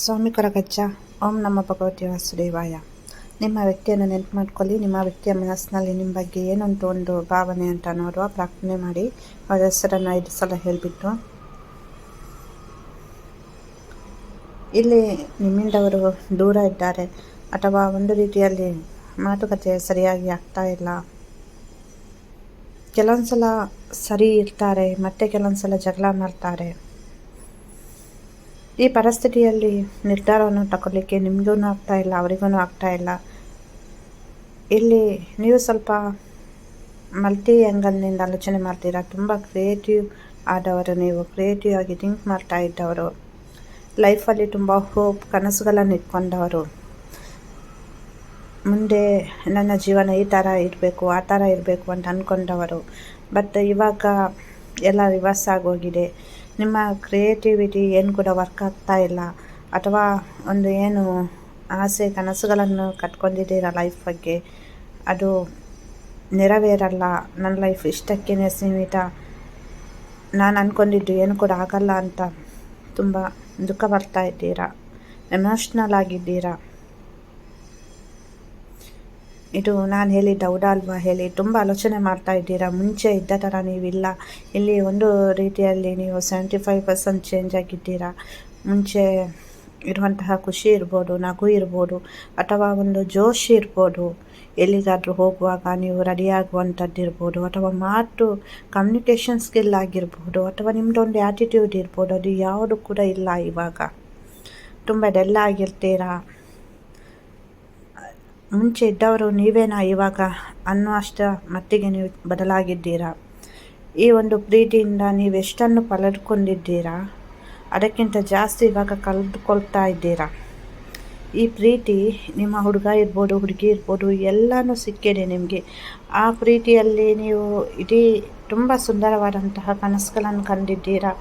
ಸ್ವಾಮಿ ಕೊರಗಜ್ಜ ಓಂ ನಮ್ಮ ಭಗವತಿ ವಾಸುದೇವಾಯ. ನಿಮ್ಮ ವ್ಯಕ್ತಿಯನ್ನು ನೆನಪು ಮಾಡ್ಕೊಳ್ಳಿ. ನಿಮ್ಮ ವ್ಯಕ್ತಿಯ ಮನಸ್ಸಿನಲ್ಲಿ ನಿಮ್ಮ ಬಗ್ಗೆ ಏನಂತ ಒಂದು ಭಾವನೆ ಅಂತ ನೋಡುವ ಪ್ರಾರ್ಥನೆ ಮಾಡಿ. ಅವರ ಹೆಸರನ್ನು ಐದು ಸಲ ಹೇಳಿಬಿಟ್ಟು. ಇಲ್ಲಿ ನಿಮ್ಮಿಂದವರು ದೂರ ಇದ್ದಾರೆ. ಅಥವಾ ಒಂದು ರೀತಿಯಲ್ಲಿ ಮಾತುಕತೆ ಸರಿಯಾಗಿ ಆಗ್ತಾ ಇಲ್ಲ. ಕೆಲವೊಂದು ಸಲ ಸರಿ ಇರ್ತಾರೆ. ಮತ್ತೆ ಕೆಲವೊಂದು ಸಲ ಜಗಳ ಮಾಡ್ತಾರೆ. ಈ ಪರಿಸ್ಥಿತಿಯಲ್ಲಿ ನಿರ್ಧಾರವನ್ನು ತಗೊಳ್ಳಿಕ್ಕೆ ನಿಮಗೂ ಆಗ್ತಾ ಇಲ್ಲ ಅವರಿಗೂ ಆಗ್ತಾ ಇಲ್ಲ. ಇಲ್ಲಿ ನೀವು ಸ್ವಲ್ಪ ಮಲ್ಟಿ ಆ್ಯಂಗಲ್ನಿಂದ ಆಲೋಚನೆ ಮಾಡ್ತೀರಾ? ತುಂಬ ಕ್ರಿಯೇಟಿವ್ ಆದವರು ನೀವು ಕ್ರಿಯೇಟಿವ್ ಆಗಿ ಥಿಂಕ್ ಮಾಡ್ತಾ ಇದ್ದವರು ಲೈಫಲ್ಲಿ ತುಂಬ ಹೋಪ್ ಕನಸುಗಳನ್ನು ಇಟ್ಕೊಂಡವರು. ಮುಂದೆ ನನ್ನ ಜೀವನ ಈ ಥರ ಇರಬೇಕು, ಆ ಥರ ಇರಬೇಕು ಅಂತ ಅಂದ್ಕೊಂಡವರು ಬಟ್ ಇವಾಗ ಎಲ್ಲ ರಿವರ್ಸ್ ಆಗೋಗಿದೆ. ನಿಮ್ಮ ಕ್ರಿಯೇಟಿವಿಟಿ ಏನು ಕೂಡ ವರ್ಕ್ ಆಗ್ತಾ ಇಲ್ಲ. ಅಥವಾ ಒಂದು ಏನು ಆಸೆ, ಕನಸುಗಳನ್ನು ಕಟ್ಕೊಂಡಿದ್ದೀರ ಲೈಫ್ ಬಗ್ಗೆ? ಅದು ನೆರವೇರಲ್ಲ. ನನ್ನ ಲೈಫ್ ಇಷ್ಟಕ್ಕೇ ಸೀಮಿತ. ನಾನು ಅಂದ್ಕೊಂಡಿದ್ದು ಏನು ಕೂಡ ಆಗಲ್ಲ ಅಂತ ತುಂಬ ದುಃಖ ಬರ್ತಾ ಇದ್ದೀರಾ? ಎಮೋಷ್ನಲ್ ಆಗಿದ್ದೀರಾ? ಇದು ನಾನು ಹೇಳಿದ್ದ ಅಲ್ವಾ ಹೇಳಿ ತುಂಬ ಆಲೋಚನೆ ಮಾಡ್ತಾ ಇದ್ದೀರಾ? ಮುಂಚೆ ಇದ್ದ ಥರ ನೀವಿಲ್ಲ. ಇಲ್ಲಿ ಒಂದು ರೀತಿಯಲ್ಲಿ ನೀವು ಸೆವೆಂಟಿ ಫೈವ್ ಪರ್ಸೆಂಟ್ ಚೇಂಜ್ ಆಗಿದ್ದೀರಾ. ಮುಂಚೆ ಇರುವಂತಹ ಖುಷಿ ಇರ್ಬೋದು, ನಗು ಇರ್ಬೋದು, ಅಥವಾ ಒಂದು ಜೋಶ್ ಇರ್ಬೋದು. ಎಲ್ಲಿಗಾದರೂ ಹೋಗುವಾಗ ನೀವು ರೆಡಿಯಾಗುವಂಥದ್ದು ಇರ್ಬೋದು, ಅಥವಾ ಮಾತು ಕಮ್ಯುನಿಕೇಷನ್ ಸ್ಕಿಲ್ ಆಗಿರ್ಬೋದು, ಅಥವಾ ನಿಮ್ಮದೊಂದು ಆ್ಯಟಿಟ್ಯೂಡ್ ಇರ್ಬೋದು, ಅದು ಯಾವುದು ಕೂಡ ಇಲ್ಲ ಇವಾಗ. ತುಂಬ ಡೆಲ್ ಆಗಿರ್ತೀರಾ? ಮುಂಚೆ ಇದ್ದವರು ನೀವೇನಾ ಇವಾಗ ಅನ್ನೋ ಅಷ್ಟ ಮಟ್ಟಿಗೆ ನೀವು ಬದಲಾಗಿದ್ದೀರಾ? ಈ ಒಂದು ಪ್ರೀತಿಯಿಂದ ನೀವೆಷ್ಟನ್ನು ಪಡೆದುಕೊಂಡಿದ್ದೀರಾ? ಅದಕ್ಕಿಂತ ಜಾಸ್ತಿ ಇವಾಗ ಕಳೆದುಕೊಳ್ತಾ ಇದ್ದೀರಾ? ಈ ಪ್ರೀತಿ ನಿಮ್ಮ ಹುಡುಗ ಇರ್ಬೋದು, ಹುಡುಗಿ ಇರ್ಬೋದು, ಎಲ್ಲನೂ ಸಿಕ್ಕಿದೆ ನಿಮಗೆ. ಆ ಪ್ರೀತಿಯಲ್ಲಿ ನೀವು ಇಡೀ ತುಂಬ ಸುಂದರವಾದಂತಹ ಕನಸುಗಳನ್ನು ಕಂಡಿದ್ದೀರಾ?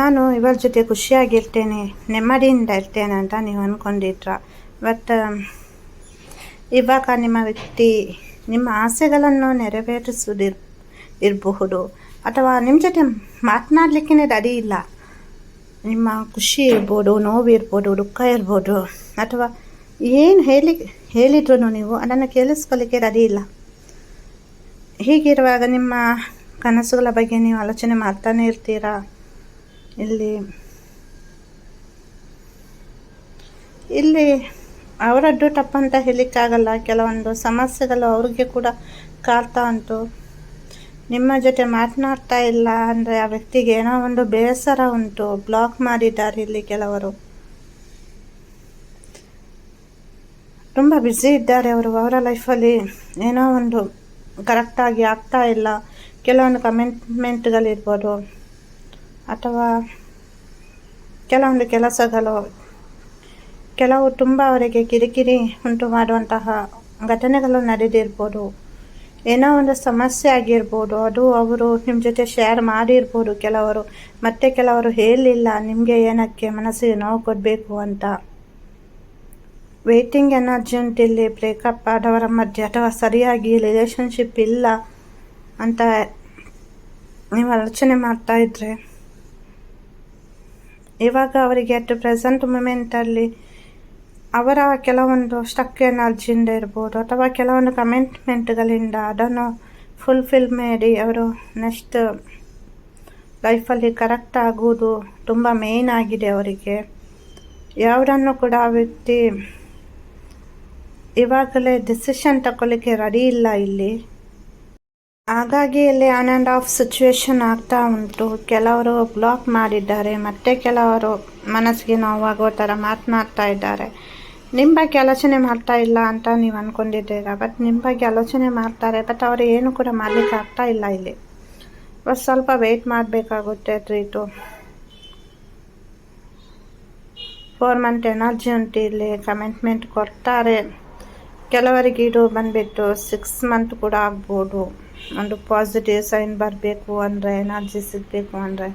ನಾನು ಇವರ ಜೊತೆ ಖುಷಿಯಾಗಿರ್ತೇನೆ, ನೆಮ್ಮದಿಯಿಂದ ಇರ್ತೇನೆ ಅಂತ ನೀವು ಅಂದ್ಕೊಂಡಿದ್ರ? ಬಟ್ ಇವಾಗ ನಿಮ್ಮ ವ್ಯಕ್ತಿ, ನಿಮ್ಮ ಆಸೆಗಳನ್ನು ನೆರವೇರಿಸುವುದಿರ್ ಇರಬಹುದು. ಅಥವಾ ನಿಮ್ಮ ಜೊತೆ ಮಾತನಾಡಲಿಕ್ಕೆ ರೆಡಿ ಇಲ್ಲ. ನಿಮ್ಮ ಖುಷಿ ಇರ್ಬೋದು, ನೋವು ಇರ್ಬೋದು, ದುಃಖ ಇರ್ಬೋದು. ಅಥವಾ ಏನು ಹೇಳಿ ಹೇಳಿದ್ರು ನೀವು ಅದನ್ನು ಕೇಳಿಸ್ಕೊಳ್ಳಿಕ್ಕೆ ರೆಡಿ ಇಲ್ಲ. ಹೀಗಿರುವಾಗ ನಿಮ್ಮ ಕನಸುಗಳ ಬಗ್ಗೆ ನೀವು ಆಲೋಚನೆ ಮಾಡ್ತಾನೆ ಇರ್ತೀರಾ? ಇಲ್ಲಿ ಇಲ್ಲಿ ಅವರದ್ದು ತಪ್ಪಂತ ಹೇಳಲಿಕ್ಕಾಗಲ್ಲ. ಕೆಲವೊಂದು ಸಮಸ್ಯೆಗಳು ಅವ್ರಿಗೆ ಕೂಡ ಕಾಡ್ತಾ ಉಂಟು. ನಿಮ್ಮ ಜೊತೆ ಮಾತನಾಡ್ತಾ ಇಲ್ಲ ಅಂದರೆ ಆ ವ್ಯಕ್ತಿಗೆ ಏನೋ ಒಂದು ಬೇಸರ ಉಂಟು. ಬ್ಲಾಕ್ ಮಾಡಿದ್ದಾರೆ ಇಲ್ಲಿ ಕೆಲವರು. ತುಂಬ ಬ್ಯುಸಿ ಇದ್ದಾರೆ ಅವರು ಅವರ ಲೈಫಲ್ಲಿ ಏನೋ ಒಂದು ಕರೆಕ್ಟಾಗಿ ಆಗ್ತಾ ಇಲ್ಲ. ಕೆಲವೊಂದು ಕಮೆಂಟ್ಮೆಂಟ್ಗಳಿರ್ಬೋದು ಅಥವಾ ಕೆಲವೊಂದು ಕೆಲಸಗಳು ಕೆಲವು ತುಂಬ ಅವರಿಗೆ ಕಿರಿಕಿರಿ ಉಂಟು ಮಾಡುವಂತಹ ಘಟನೆಗಳು ನಡೆದಿರ್ಬೋದು. ಏನೋ ಒಂದು ಸಮಸ್ಯೆ ಆಗಿರ್ಬೋದು. ಅದು ಅವರು ನಿಮ್ಮ ಜೊತೆ ಶೇರ್ ಮಾಡಿರ್ಬೋದು ಕೆಲವರು. ಮತ್ತೆ ಕೆಲವರು ಹೇಳಿಲ್ಲ, ನಿಮಗೆ ಏನಕ್ಕೆ ಮನಸ್ಸಿಗೆ ನೋವು ಕೊಡಬೇಕು ಅಂತ. ವೇಟಿಂಗ್ ಎನರ್ಜಿ ಇಲ್ಲಿ ಬ್ರೇಕಪ್ ಆದವರ ಮಧ್ಯೆ ಅಥವಾ ಸರಿಯಾಗಿ ರಿಲೇಷನ್ಶಿಪ್ ಇಲ್ಲ ಅಂತ ನೀವು ಆಲೋಚನೆ ಮಾಡ್ತಾ ಇದ್ರೆ, ಇವಾಗ ಅವರಿಗೆ ಅಟ್ ಪ್ರೆಸೆಂಟ್ ಮೂಮೆಂಟಲ್ಲಿ ಅವರ ಕೆಲವೊಂದು ಸ್ಟಕ್ ಎನರ್ಜಿಯಿಂದ ಇರ್ಬೋದು ಅಥವಾ ಕೆಲವೊಂದು ಕಮೆಂಟ್ಮೆಂಟ್ಗಳಿಂದ ಅದನ್ನು ಫುಲ್ಫಿಲ್ ಮಾಡಿ ಅವರು ನೆಕ್ಸ್ಟ್ ಲೈಫಲ್ಲಿ ಕರೆಕ್ಟ್ ಆಗುವುದು ತುಂಬ ಮೇಯ್ನ್ ಆಗಿದೆ ಅವರಿಗೆ. ಯಾವುದನ್ನು ಕೂಡ ವ್ಯಕ್ತಿ ಇವಾಗಲೇ ಡಿಸಿಷನ್ ತಗೊಳ್ಳಿಕ್ಕೆ ರೆಡಿ ಇಲ್ಲ ಇಲ್ಲಿ. ಹಾಗಾಗಿ ಇಲ್ಲಿ ಆನ್ ಆ್ಯಂಡ್ ಆಫ್ ಸಿಚುವೇಶನ್ ಆಗ್ತಾ ಉಂಟು. ಕೆಲವರು ಬ್ಲಾಕ್ ಮಾಡಿದ್ದಾರೆ, ಮತ್ತೆ ಕೆಲವರು ಮನಸ್ಸಿಗೆ ನೋವಾಗೋ ಥರ ಮಾತನಾಡ್ತಾ ಇದ್ದಾರೆ. ನಿಮ್ಮ ಬಗ್ಗೆ ಆಲೋಚನೆ ಮಾಡ್ತಾ ಇಲ್ಲ ಅಂತ ನೀವು ಅಂದ್ಕೊಂಡಿದ್ದೀರ ಬಟ್ ನಿಮ್ಮ ಬಗ್ಗೆ ಆಲೋಚನೆ ಮಾಡ್ತಾರೆ ಬಟ್ ಅವರು ಏನು ಕೂಡ ಮಾಡಲಿಕ್ಕೆ ಆಗ್ತಾ ಇಲ್ಲ ಇಲ್ಲಿ. ಬಟ್ ಸ್ವಲ್ಪ ವೆಯ್ಟ್ ಮಾಡಬೇಕಾಗುತ್ತೆ ಟ್ರೀಟು ಫೋರ್ ಮಂತ್ ಎನರ್ಜಿ ಉಂಟು ಇಲ್ಲಿ ಕಮಿಟ್ಮೆಂಟ್ ಕೊಡ್ತಾರೆ. ಕೆಲವರಿಗೆ ಇದು ಬಂದುಬಿಟ್ಟು ಸಿಕ್ಸ್ ಮಂತ್ ಕೂಡ ಆಗ್ಬೋದು. ಒಂದು ಪಾಸಿಟಿವ್ ಸೈನ್ ಬರಬೇಕು ಅಂದರೆ ಎನರ್ಜಿ ಸಿಗಬೇಕು ಅಂದರೆ.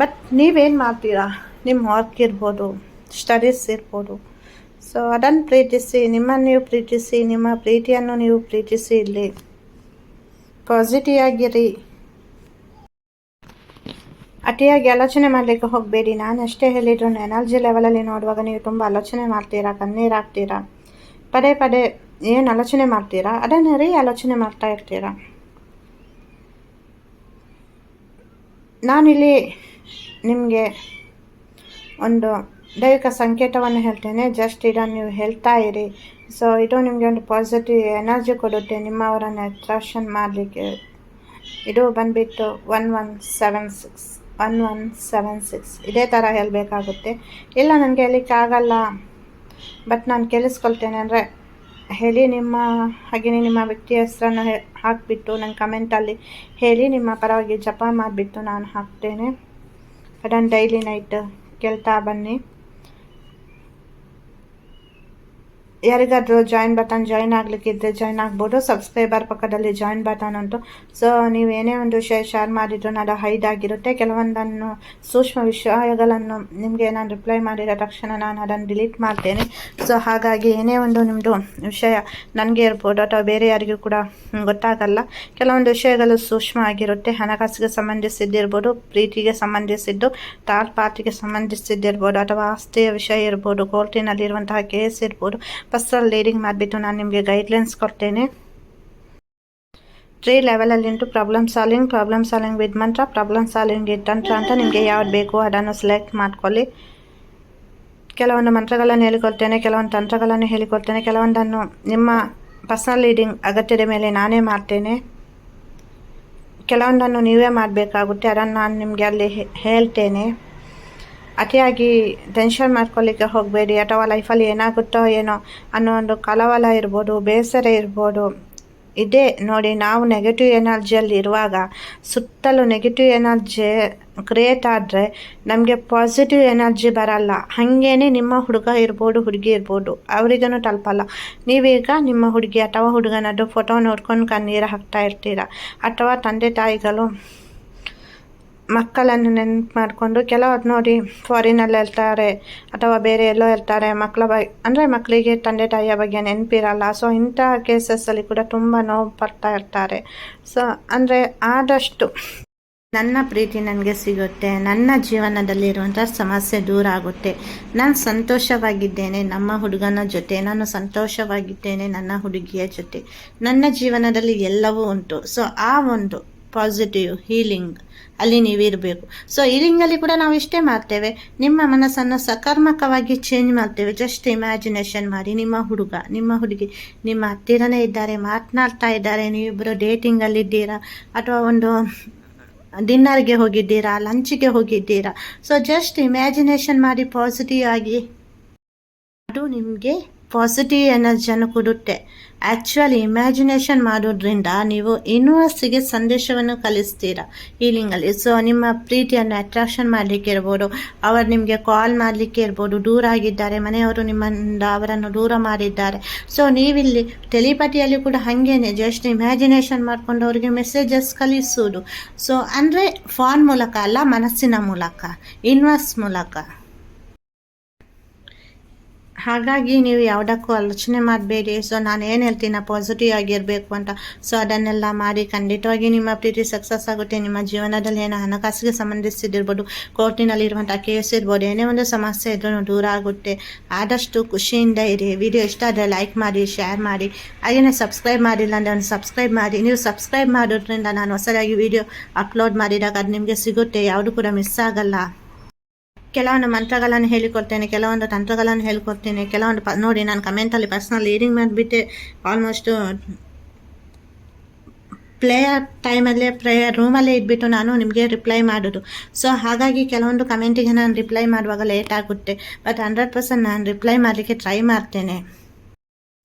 ಬಟ್ ನೀವೇನು ಮಾಡ್ತೀರಾ? ನಿಮ್ಮ ವರ್ಕ್ ಇರ್ಬೋದು ಸ್ಟಡೀಸ್ ಇರ್ಬೋದು. ಸೊ ಅದನ್ನು ಪ್ರೀತಿಸಿ ನಿಮ್ಮನ್ನು ನೀವು ಪ್ರೀತಿಸಿ ನಿಮ್ಮ ಪ್ರೀತಿಯನ್ನು ನೀವು ಪ್ರೀತಿಸಿ ಇಲ್ಲಿ ಪಾಸಿಟಿವ್ ಆಗಿರಿ ಅತಿಯಾಗಿ ಆಲೋಚನೆ ಮಾಡಲಿಕ್ಕೆ ಹೋಗಬೇಡಿ. ನಾನು ಅಷ್ಟೇ ಹೇಳಿದ್ರು ಎನರ್ಜಿ ಲೆವೆಲಲ್ಲಿ ನೋಡುವಾಗ ನೀವು ತುಂಬ ಆಲೋಚನೆ ಮಾಡ್ತೀರಾ ಕಣ್ಣೀರು ಹಾಕ್ತೀರಾ ಪದೇ ಪದೇ ಏನು ಆಲೋಚನೆ ಮಾಡ್ತೀರಾ? ಅದನ್ನು ರೀ ಆಲೋಚನೆ ಮಾಡ್ತಾ ಇರ್ತೀರಾ? ನಾನಿಲ್ಲಿ ನಿಮಗೆ ಒಂದು ದೈವಿಕ ಸಂಕೇತವನ್ನು ಹೇಳ್ತೇನೆ. ಜಸ್ಟ್ ಇದನ್ನು ನೀವು ಹೇಳ್ತಾ ಇರಿ. ಸೊ ಇದು ನಿಮಗೆ ಒಂದು ಪಾಸಿಟಿವ್ ಎನರ್ಜಿ ಕೊಡುತ್ತೆ. ನಿಮ್ಮವರನ್ನು ಅಟ್ರಾಕ್ಷನ್ ಮಾಡಲಿಕ್ಕೆ. ಇದು ಬಂದುಬಿಟ್ಟು one one seven six one one seven six ಇದೇ ಥರ ಹೇಳಬೇಕಾಗುತ್ತೆ. ಇಲ್ಲ, ನನಗೆ ಹೇಳಿಕ್ಕೆ ಆಗಲ್ಲ. ಬಟ್ ನಾನು ಕೇಳಿಸ್ಕೊಳ್ತೇನೆ ಅಂದರೆ, ಹೇಳಿ ನಿಮ್ಮ ಹಾಗೆಯೇ ನಿಮ್ಮ ವ್ಯಕ್ತಿ ಹೆಸರನ್ನು ಹಾಕಿಬಿಟ್ಟು ನನ್ನ ಕಮೆಂಟಲ್ಲಿ ಹೇಳಿ ನಿಮ್ಮ ಪರವಾಗಿ ಜಪ ಮಾಡಿಬಿಟ್ಟು ನಾನು ಹಾಕ್ತೇನೆ. ಅದನ್ನು ಡೈಲಿ ನೈಟ್ ಕೇಳ್ತಾ ಬನ್ನಿ. ಯಾರಿಗಾದರೂ ಜಾಯಿನ್ ಬಟನ್ ಜಾಯಿನ್ ಆಗಲಿಕ್ಕಿದ್ರೆ ಜಾಯಿನ್ ಆಗ್ಬೋದು. ಸಬ್ಸ್ಕ್ರೈಬರ್ ಪಕ್ಕದಲ್ಲಿ ಜಾಯಿನ್ ಬಟನ್ ಉಂಟು. ಸೊ ನೀವು ಏನೇ ಒಂದು ವಿಷಯ ಶೇರ್ ಮಾಡಿದ್ರು ನಾನು ಹೈಡ್ ಆಗಿರುತ್ತೆ. ಕೆಲವೊಂದನ್ನು ಸೂಕ್ಷ್ಮ ವಿಷಯಗಳನ್ನು ನಿಮಗೆ ನಾನು ರಿಪ್ಲೈ ಮಾಡಿದ ತಕ್ಷಣ ನಾನು ಅದನ್ನು ಡಿಲೀಟ್ ಮಾಡ್ತೇನೆ. ಸೊ ಹಾಗಾಗಿ ಏನೇ ಒಂದು ನಿಮ್ಮದು ವಿಷಯ ನನಗೆ ಇರ್ಬೋದು ಅಥವಾ ಬೇರೆ ಯಾರಿಗೂ ಕೂಡ ಗೊತ್ತಾಗಲ್ಲ. ಕೆಲವೊಂದು ವಿಷಯಗಳು ಸೂಕ್ಷ್ಮ ಆಗಿರುತ್ತೆ. ಹಣಕಾಸಿಗೆ ಸಂಬಂಧಿಸಿದ್ದಿರ್ಬೋದು, ಪ್ರೀತಿಗೆ ಸಂಬಂಧಿಸಿದ್ದು ತಾಳ್ ಪಾರ್ಟಿಗೆ ಸಂಬಂಧಿಸಿದ್ದಿರ್ಬೋದು ಅಥವಾ ಆಸ್ತಿಯ ವಿಷಯ ಇರ್ಬೋದು ಕೋರ್ಟಿನಲ್ಲಿರುವಂತಹ ಕೇಸ್ ಇರ್ಬೋದು. ಫಸ್ಟಲ್ಲಿ ಲೀಡಿಂಗ್ ಮಾಡಿಬಿಟ್ಟು ನಾನು ನಿಮಗೆ ಗೈಡ್ಲೈನ್ಸ್ ಕೊಡ್ತೇನೆ ತ್ರೀ ಲೆವೆಲಲ್ಲಿ into problem solving problem solving with mantra problem solving with tantra ಅಂತ ನಿಮಗೆ ಯಾವ್ದು ಬೇಕು ಅದನ್ನು ಸೆಲೆಕ್ಟ್ ಮಾಡ್ಕೊಳ್ಳಿ ಕೆಲವೊಂದು ಮಂತ್ರಗಳನ್ನು ಹೇಳಿಕೊಡ್ತೇನೆ ಕೆಲವೊಂದು ತಂತ್ರಗಳನ್ನು ಹೇಳಿಕೊಡ್ತೇನೆ ಕೆಲವೊಂದನ್ನು ನಿಮ್ಮ ಪರ್ಸನಲ್ ಲೀಡಿಂಗ್ ಅಗತ್ಯದ ಮೇಲೆ ನಾನೇ ಮಾಡ್ತೇನೆ ಕೆಲವೊಂದನ್ನು ನೀವೇ ಮಾಡಬೇಕಾಗುತ್ತೆ ಅದನ್ನು ನಾನು ನಿಮಗೆ ಅಲ್ಲಿ ಹೇಳ್ತೇನೆ ಅತಿಯಾಗಿ ಟೆನ್ಷನ್ ಮಾಡ್ಕೊಳ್ಳಿಕ್ಕೆ ಹೋಗಬೇಡಿ ಅಥವಾ ಲೈಫಲ್ಲಿ ಏನಾಗುತ್ತೋ ಏನೋ ಅನ್ನೋ ಒಂದು ಕಲವಲ ಇರ್ಬೋದು, ಬೇಸರ ಇರ್ಬೋದು. ಇದೇ ನೋಡಿ, ನಾವು ನೆಗೆಟಿವ್ ಎನರ್ಜಿಯಲ್ಲಿ ಇರುವಾಗ ಸುತ್ತಲೂ ನೆಗೆಟಿವ್ ಎನರ್ಜಿ ಕ್ರಿಯೇಟ್ ಆದರೆ ನಮಗೆ ಪಾಸಿಟಿವ್ ಎನರ್ಜಿ ಬರಲ್ಲ. ಹಾಗೇ ನಿಮ್ಮ ಹುಡುಗ ಇರ್ಬೋದು, ಹುಡುಗಿ ಇರ್ಬೋದು ಅವರಿಗೂ ತಲುಪಲ್ಲ. ನೀವೀಗ ನಿಮ್ಮ ಹುಡುಗಿ ಅಥವಾ ಹುಡುಗನದ್ದು ಫೋಟೋ ನೋಡ್ಕೊಂಡು ಕಣ್ಣೀರು ಹಾಕ್ತಾ ಇರ್ತೀರ? ಅಥವಾ ತಂದೆ ತಾಯಿಗಳು ಮಕ್ಕಳನ್ನು ನೆನಪು ಮಾಡಿಕೊಂಡು ಕೆಲವರು ನೋಡಿ ಫಾರಿನಲ್ಲಿ ಇರ್ತಾರೆ ಅಥವಾ ಬೇರೆ ಎಲ್ಲೋ ಇರ್ತಾರೆ ಮಕ್ಕಳ ಬಗ್ಗೆ ಅಂದರೆ ಮಕ್ಕಳಿಗೆ ತಂದೆ ತಾಯಿಯ ಬಗ್ಗೆ ನೆನಪಿರಲ್ಲ. ಸೊ ಇಂಥ ಕೇಸಸ್ಸಲ್ಲಿ ಕೂಡ ತುಂಬ ನೋವು ಪಡ್ತಾ ಇರ್ತಾರೆ. ಸೊ ಅಂದರೆ ಆದಷ್ಟು ನನ್ನ ಪ್ರೀತಿ ನನಗೆ ಸಿಗುತ್ತೆ. ನನ್ನ ಜೀವನದಲ್ಲಿರುವಂಥ ಸಮಸ್ಯೆ ದೂರ ಆಗುತ್ತೆ. ನಾನು ಸಂತೋಷವಾಗಿದ್ದೇನೆ ನಮ್ಮ ಹುಡುಗನ ಜೊತೆ. ನಾನು ಸಂತೋಷವಾಗಿದ್ದೇನೆ ನನ್ನ ಹುಡುಗಿಯ ಜೊತೆ. ನನ್ನ ಜೀವನದಲ್ಲಿ ಎಲ್ಲವೂ ಉಂಟು. ಸೊ ಆ ಒಂದು ಪಾಸಿಟಿವ್ ಹೀಲಿಂಗ್ ಅಲ್ಲಿ ನೀವಿರಬೇಕು ಸೊ ಹೀಲಿಂಗಲ್ಲಿ ಕೂಡ ನಾವು ಇಷ್ಟೇ ಮಾಡ್ತೇವೆ. ನಿಮ್ಮ ಮನಸ್ಸನ್ನು ಸಕಾರಾತ್ಮಕವಾಗಿ ಚೇಂಜ್ ಮಾಡ್ತೇವೆ. ಜಸ್ಟ್ ಇಮ್ಯಾಜಿನೇಷನ್ ಮಾಡಿ. ನಿಮ್ಮ ಹುಡುಗ, ನಿಮ್ಮ ಹುಡುಗಿ, ನಿಮ್ಮ ಹತ್ತಿರನೇ ಇದ್ದಾರೆ, ಮಾತನಾಡ್ತಾ ಇದ್ದಾರೆ. ನೀವಿಬ್ಬರು ಡೇಟಿಂಗಲ್ಲಿದ್ದೀರಾ ಅಥವಾ ಒಂದು ಡಿನ್ನರ್ಗೆ ಹೋಗಿದ್ದೀರಾ? ಲಂಚ್ಗೆ ಹೋಗಿದ್ದೀರಾ? ಸೊ ಜಸ್ಟ್ ಇಮ್ಯಾಜಿನೇಷನ್ ಮಾಡಿ ಪಾಸಿಟಿವ್ ಆಗಿ ಅದು ನಿಮಗೆ ಪಾಸಿಟಿವ್ ಎನರ್ಜಿಯನ್ನು ಕೊಡುತ್ತೆ. ಆ್ಯಕ್ಚುಲಿ ಇಮ್ಯಾಜಿನೇಷನ್ ಮಾಡೋದ್ರಿಂದ ನೀವು ಯೂನಿವರ್ಸಿಗೆ ಸಂದೇಶವನ್ನು ಕಲಿಸ್ತೀರಾ? ಹೀಲಿಂಗಲ್ಲಿ ಸೊ ನಿಮ್ಮ ಪ್ರೀತಿಯನ್ನು ಅಟ್ರಾಕ್ಷನ್ ಮಾಡಲಿಕ್ಕೆ ಇರ್ಬೋದು, ಅವರು ನಿಮಗೆ ಕಾಲ್ ಮಾಡಲಿಕ್ಕೆ ಇರ್ಬೋದು, ದೂರ ಆಗಿದ್ದಾರೆ, ಮನೆಯವರು ನಿಮ್ಮಿಂದ ಅವರನ್ನು ದೂರ ಮಾಡಿದ್ದಾರೆ. ಸೊ ನೀವಿಲ್ಲಿ ಟೆಲಿಪತಿಯಲ್ಲಿ ಕೂಡ ಹಾಗೇನೆ ಜಸ್ಟ್ ಇಮ್ಯಾಜಿನೇಷನ್ ಮಾಡಿಕೊಂಡು ಅವರಿಗೆ ಮೆಸೇಜಸ್ ಕಲಿಸೋದು. ಸೊ ಅಂದರೆ ಫೋನ್ ಮೂಲಕ ಅಲ್ಲ, ಮನಸ್ಸಿನ ಮೂಲಕ ಇನ್ವರ್ಸ್ ಮೂಲಕ. ಹಾಗಾಗಿ ನೀವು ಯಾವುದಕ್ಕೂ ಆಲೋಚನೆ ಮಾಡಬೇಡಿ. ಸೊ ನಾನು ಏನು ಹೇಳ್ತೀನಿ? ಪಾಸಿಟಿವ್ ಆಗಿರಬೇಕು ಅಂತ. ಸೊ ಅದನ್ನೆಲ್ಲ ಮಾಡಿ ಖಂಡಿತವಾಗಿ ನಿಮ್ಮ ಪ್ರೀತಿ ಸಕ್ಸಸ್ ಆಗುತ್ತೆ. ನಿಮ್ಮ ಜೀವನದಲ್ಲಿ ಏನೋ ಹಣಕಾಸಿಗೆ ಸಂಬಂಧಿಸಿದಿರ್ಬೋದು ಕೋರ್ಟಿನಲ್ಲಿರುವಂಥ ಕೇಸ್ ಇರ್ಬೋದು, ಏನೇ ಒಂದು ಸಮಸ್ಯೆ ಇದ್ರೂ ದೂರ ಆಗುತ್ತೆ. ಆದಷ್ಟು ಖುಷಿಯಿಂದ ಇರಿ. ವಿಡಿಯೋ ಇಷ್ಟ ಆದರೆ ಲೈಕ್ ಮಾಡಿ ಶೇರ್ ಮಾಡಿ. ಹಾಗೆಯೇ ಸಬ್ಸ್ಕ್ರೈಬ್ ಮಾಡಿಲ್ಲ ಅಂದರೆ ಒಂದು ಸಬ್ಸ್ಕ್ರೈಬ್ ಮಾಡಿ. ನೀವು ಸಬ್ಸ್ಕ್ರೈಬ್ ಮಾಡೋದ್ರಿಂದ ನಾನು ಹೊಸದಾಗಿ ವಿಡಿಯೋ ಅಪ್ಲೋಡ್ ಮಾಡಿದಾಗ ಅದು ನಿಮಗೆ ಸಿಗುತ್ತೆ. ಯಾವುದು ಕೂಡ ಮಿಸ್ ಆಗಲ್ಲ. ಕೆಲವೊಂದು ಮಂತ್ರಗಳನ್ನು ಹೇಳಿಕೊಡ್ತೇನೆ, ಕೆಲವೊಂದು ತಂತ್ರಗಳನ್ನು ಹೇಳಿಕೊಡ್ತೇನೆ, ಕೆಲವೊಂದು ಪ, ನೋಡಿ ನಾನು ಕಮೆಂಟಲ್ಲಿ ಪರ್ಸ್ನಲ್ ಲೀಡಿಂಗ್ ಮಾಡಿಬಿಟ್ಟೆ ಆಲ್ಮೋಸ್ಟು ಪ್ಲೇಯರ್ ಟೈಮಲ್ಲೇ ಪ್ರೇಯರ್ ರೂಮಲ್ಲೇ ಇದ್ಬಿಟ್ಟು ನಾನು ನಿಮಗೆ ರಿಪ್ಲೈ ಮಾಡೋದು. ಸೊ ಹಾಗಾಗಿ ಕೆಲವೊಂದು ಕಮೆಂಟಿಗೆ ನಾನು ರಿಪ್ಲೈ ಮಾಡುವಾಗ ಲೇಟ್ ಆಗುತ್ತೆ ಬಟ್ ಹಂಡ್ರೆಡ್ ಪರ್ಸೆಂಟ್ ನಾನು ರಿಪ್ಲೈ ಮಾಡಲಿಕ್ಕೆ ಟ್ರೈ ಮಾಡ್ತೇನೆ.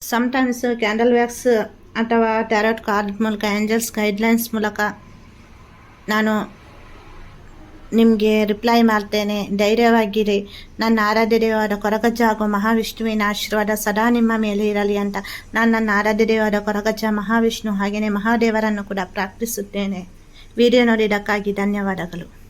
ಸಮ್ಟೈಮ್ಸ್ ಕ್ಯಾಂಡಲ್ ವ್ಯಾಕ್ಸ್ ಅಥವಾ ಟ್ಯಾರೋಟ್ ಕಾರ್ಡ್ ಮೂಲಕ ಏಂಜಲ್ಸ್ ಗೈಡ್ಲೈನ್ಸ್ ಮೂಲಕ ನಾನು ನಿಮಗೆ ರಿಪ್ಲೈ ಮಾಡ್ತೇನೆ. ಧೈರ್ಯವಾಗಿರಿ. ನನ್ನ ಆರಾಧ್ಯ ದೇವರ ಕೊರಗಜ್ಜ ಹಾಗೂ ಮಹಾವಿಷ್ಣುವಿನ ಆಶೀರ್ವಾದ ಸದಾ ನಿಮ್ಮ ಮೇಲೆ ಇರಲಿ ಅಂತ ನಾನು ನನ್ನ ಆರಾಧ್ಯ ದೇವರ ಕೊರಗಜ್ಜ ಮಹಾವಿಷ್ಣು ಹಾಗೆಯೇ ಮಹಾದೇವರನ್ನು ಕೂಡ ಪ್ರಾರ್ಥಿಸುತ್ತೇನೆ. ವಿಡಿಯೋ ನೋಡಿದ್ದಕ್ಕಾಗಿ ಧನ್ಯವಾದಗಳು.